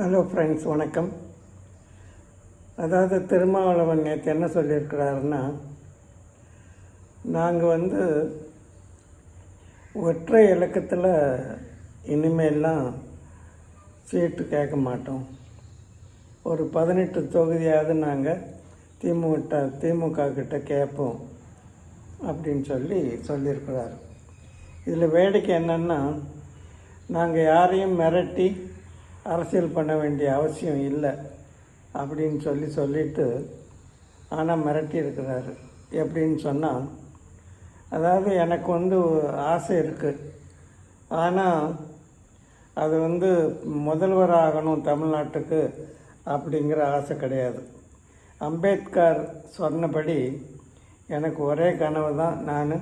Hello friends வணக்கம். அதாவது திருமாவளவன் நேற்று என்ன சொல்லியிருக்கிறாருன்னா நாங்கள் வந்து ஒற்றை இலக்கத்தில் இனிமேல்லாம் சீட்டு கேட்க மாட்டோம். ஒரு பதினெட்டு தொகுதியாவது நாங்கள் திமுக திமுக கிட்ட கேட்போம் அப்படின்னு சொல்லி சொல்லியிருக்கிறாரு. இதில் வேடிக்கை என்னென்னா நாங்கள் யாரையும் மிரட்டி அரசியல் பண்ண வேண்டிய அவசியம் இல்லை அப்படின்னு சொல்லி சொல்லிட்டு ஆனால் மிரட்டி இருக்கிறாரு. எப்படின்னு சொன்னால் அதாவது எனக்கு வந்து ஆசை இருக்குது ஆனால் அது வந்து முதல்வர் ஆகணும் தமிழ்நாட்டுக்கு அப்படிங்கிற ஆசை கிடையாது. அம்பேத்கர் சொன்னபடி எனக்கு ஒரே கனவு தான் நான்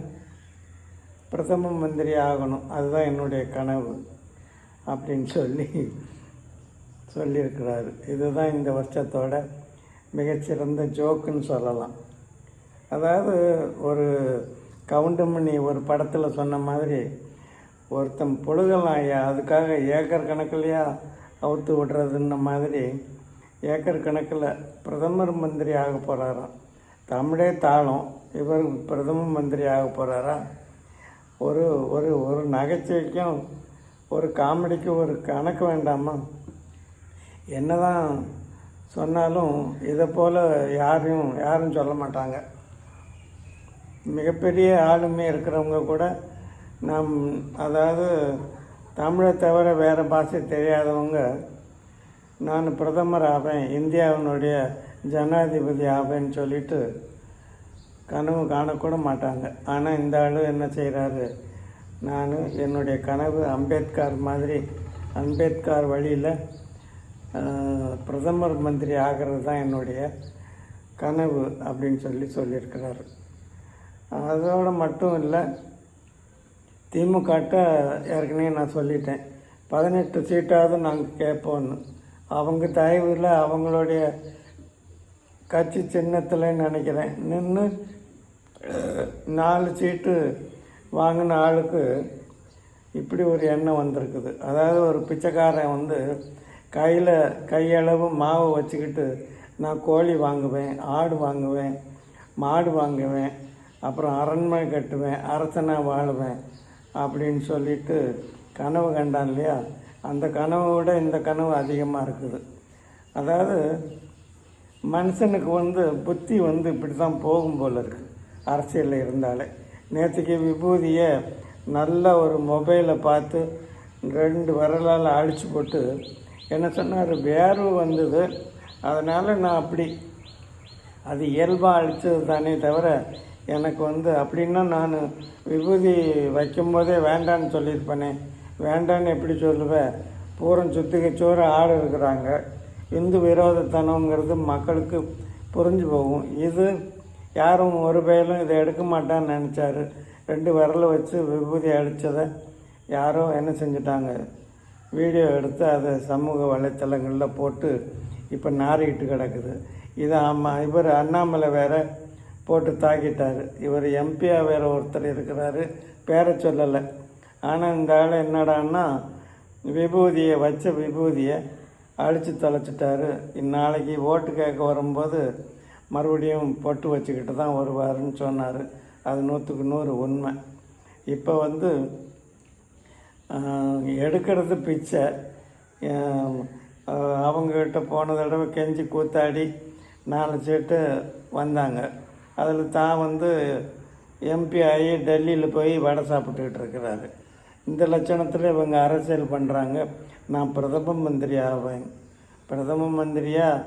பிரதம மந்திரி ஆகணும். அதுதான் என்னுடைய கனவு அப்படின்னு சொல்லி சொல்லியிருக்கிறாரு. இதுதான் இந்த வருஷத்தோட மிகச்சிறந்த ஜோக்குன்னு சொல்லலாம். அதாவது ஒரு கவுண்டமணி ஒரு படத்தில் சொன்ன மாதிரி ஒருத்தன் புழுகலாம் ஐயா அதுக்காக ஏக்கர் கணக்கிலையா அவுத்து விடுறதுன்ன மாதிரி ஏக்கர் கணக்கில் பிரதமர் மந்திரி ஆக போகிறாராம் தமிழே தாளம். இவர் பிரதம மந்திரி ஆக போகிறாரா ஒரு ஒரு ஒரு நகைச்சுவைக்கும் ஒரு காமெடிக்கும் ஒரு கணக்கு வேண்டாமா? என்னதான் சொன்னாலும் இதை போல் யாரையும் யாரும் சொல்ல மாட்டாங்க. மிகப்பெரிய ஆளுமை இருக்கிறவங்க கூட நம் அதாவது தமிழை தவிர வேறு பாஷை தெரியாதவங்க நான் பிரதமர் ஆவேன் இந்தியாவினுடைய ஜனாதிபதி ஆவேன்னு சொல்லிட்டு கனவு காணக்கூட மாட்டாங்க. ஆனால் இந்த ஆளு என்ன செய்கிறாரு நான் என்னுடைய கனவு அம்பேத்கர் மாதிரி அம்பேத்கர் வழியில் பிரதமர் மந்திரி ஆகிறது தான் என்னுடைய கனவு அப்படின்னு சொல்லி சொல்லியிருக்கிறாரு. அதோடு மட்டும் இல்லை திமுகட்ட ஏற்கனவே நான் சொல்லிட்டேன். பதினெட்டு சீட்டாவது நாங்கள் கேட்போன்னு அவங்க தயவில் அவங்களுடைய கட்சி சின்னத்தில் நினைக்கிறேன். நின்று நாலு சீட்டு வாங்கின ஆளுக்கு இப்படி ஒரு எண்ணம் வந்திருக்குது. அதாவது ஒரு பிச்சைக்காரன் வந்து கையில் கையளவு மாவு வச்சுக்கிட்டு நான் கோழி வாங்குவேன் ஆடு வாங்குவேன் மாடு வாங்குவேன் அப்புறம் அரண்மனை கட்டுவேன் அரசனாக வாழுவேன் அப்படின்னு சொல்லிட்டு கனவு கண்டான் இல்லையா? அந்த கனவை விட இந்த கனவு அதிகமாக இருக்குது. அதாவது மனுஷனுக்கு வந்து புத்தி வந்து இப்படி தான் போகும் போல இருக்குது அரசியலில் இருந்தாலே. நேற்றுக்கு விபூதியை நல்ல ஒரு மொபைலை பார்த்து ரெண்டு விரலால் அழிச்சு போட்டு என்ன சொன்னார்? வேர்வு வந்தது. அதனால் நான் அப்படி அது இயல்பாக அழித்தது தானே தவிர எனக்கு வந்து அப்படின்னா நான் விபூதி வைக்கும்போதே வேண்டான்னு சொல்லியிருப்பேனே. வேண்டான்னு எப்படி சொல்லுவேன் பூரம் சுத்திக சோறு ஆடு இருக்கிறாங்க. இந்து விரோதத்தனங்கிறது மக்களுக்கு புரிஞ்சு போகும். இது யாரும் ஒரு பேரும் இதை எடுக்க மாட்டான்னு நினச்சாரு. ரெண்டு விரலை வச்சு விபூதி அடித்ததை யாரும் என்ன செஞ்சிட்டாங்க? வீடியோ எடுத்து அதை சமூக வலைத்தளங்களில் போட்டு இப்போ நாரிட்டு கிடக்குது. இது ஆமாம் இவர் அண்ணாமலை வேற போட்டு தாக்கிட்டார். இவர் எம்பியாக வேறு ஒருத்தர் இருக்கிறாரு. பேரை சொல்லலை. ஆனால் இந்த ஆள் என்னடான்னா விபூதியை வச்ச விபூதியை அழித்து தொலைச்சிட்டாரு. இந்நாளைக்கு ஓட்டு கேட்க வரும்போது மறுபடியும் பொட்டு வச்சுக்கிட்டு தான் வருவாருன்னு சொன்னார். அது நூற்றுக்கு நூறு உண்மை. இப்போ வந்து எடுக்கிறது பிச்சை. அவங்கக்கிட்ட போன தடவை கெஞ்சி கூத்தாடி நாலு சீட்டு வந்தாங்க. அதில் தான் வந்து எம்பி ஆகி டெல்லியில் போய் வடை சாப்பிட்டுக்கிட்டு இருக்கிறாரு. இந்த லட்சணத்தில் இவங்க அரசியல் பண்ணுறாங்க நான் பிரதம மந்திரி ஆவேன். பிரதம மந்திரியாக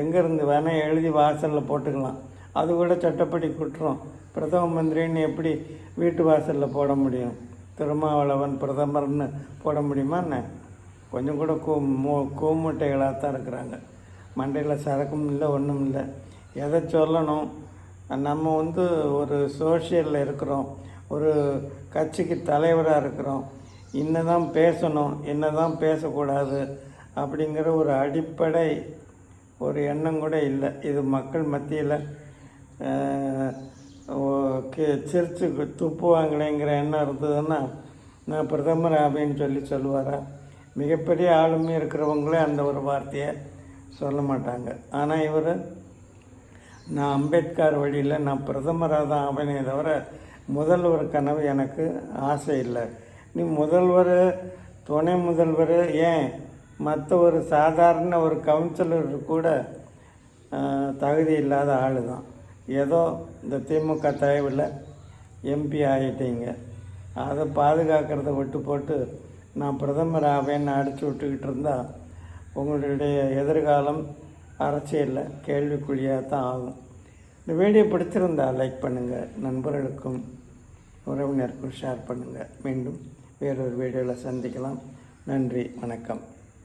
எங்கேருந்து வேணால் எழுதி வாசலில் போட்டுக்கலாம். அது கூட சட்டப்படி குற்றம். பிரதம மந்திரின்னு எப்படி வீட்டு வாசலில் போட முடியும்? திருமாவளவன் பிரதமர்னு போட முடியுமா என்ன? கொஞ்சம் கூட கூ மூ கூமுட்டைகளாக தான் இருக்கிறாங்க. மண்டையில் சரக்கும் இல்லை ஒன்றும் இல்லை. எதை சொல்லணும்? நம்ம வந்து ஒரு சோஷியலில் இருக்கிறோம். ஒரு கட்சிக்கு தலைவராக இருக்கிறோம். இன்னதான் பேசணும் என்ன தான் பேசக்கூடாது அப்படிங்கிற ஒரு அடிப்படை ஒரு எண்ணம் கூட இல்லை. இது மக்கள் மத்தியில் சிரிச்சு துப்புவாங்களேங்கிற எண்ணம் இருந்ததுன்னா நான் பிரதமர் அப்படின்னு சொல்லி சொல்லுவாரா? மிகப்பெரிய ஆளுமை இருக்கிறவங்களே அந்த ஒரு வார்த்தையை சொல்ல மாட்டாங்க. ஆனால் இவர் நான் அம்பேத்கர் வழியில் நான் பிரதமராக தான் ஆவேனே தவிர முதல்வர் கனவு எனக்கு ஆசை இல்லை. நீ முதல்வர் துணை முதல்வர் ஏன்? மற்ற ஒரு சாதாரண ஒரு கவுன்சிலர் கூட தகுதி இல்லாத ஆள் தான் ஏதோ இந்த திமுக தயவில் எம்பி ஆகிட்டீங்க அதை பாதுகாக்கிறத விட்டு போட்டு நான் பிரதமர் ஆவேன்னு அடித்து விட்டுக்கிட்டு இருந்தால் உங்களுடைய எதிர்காலம் அரசியலில் கேள்விக்குழியாக தான் ஆகும். இந்த வீடியோ பிடிச்சிருந்தா லைக் பண்ணுங்கள் நண்பர்களுக்கும் உறவினருக்கும் ஷேர் பண்ணுங்கள் மீண்டும் வேறொரு வீடியோவில் சந்திக்கலாம். நன்றி வணக்கம்.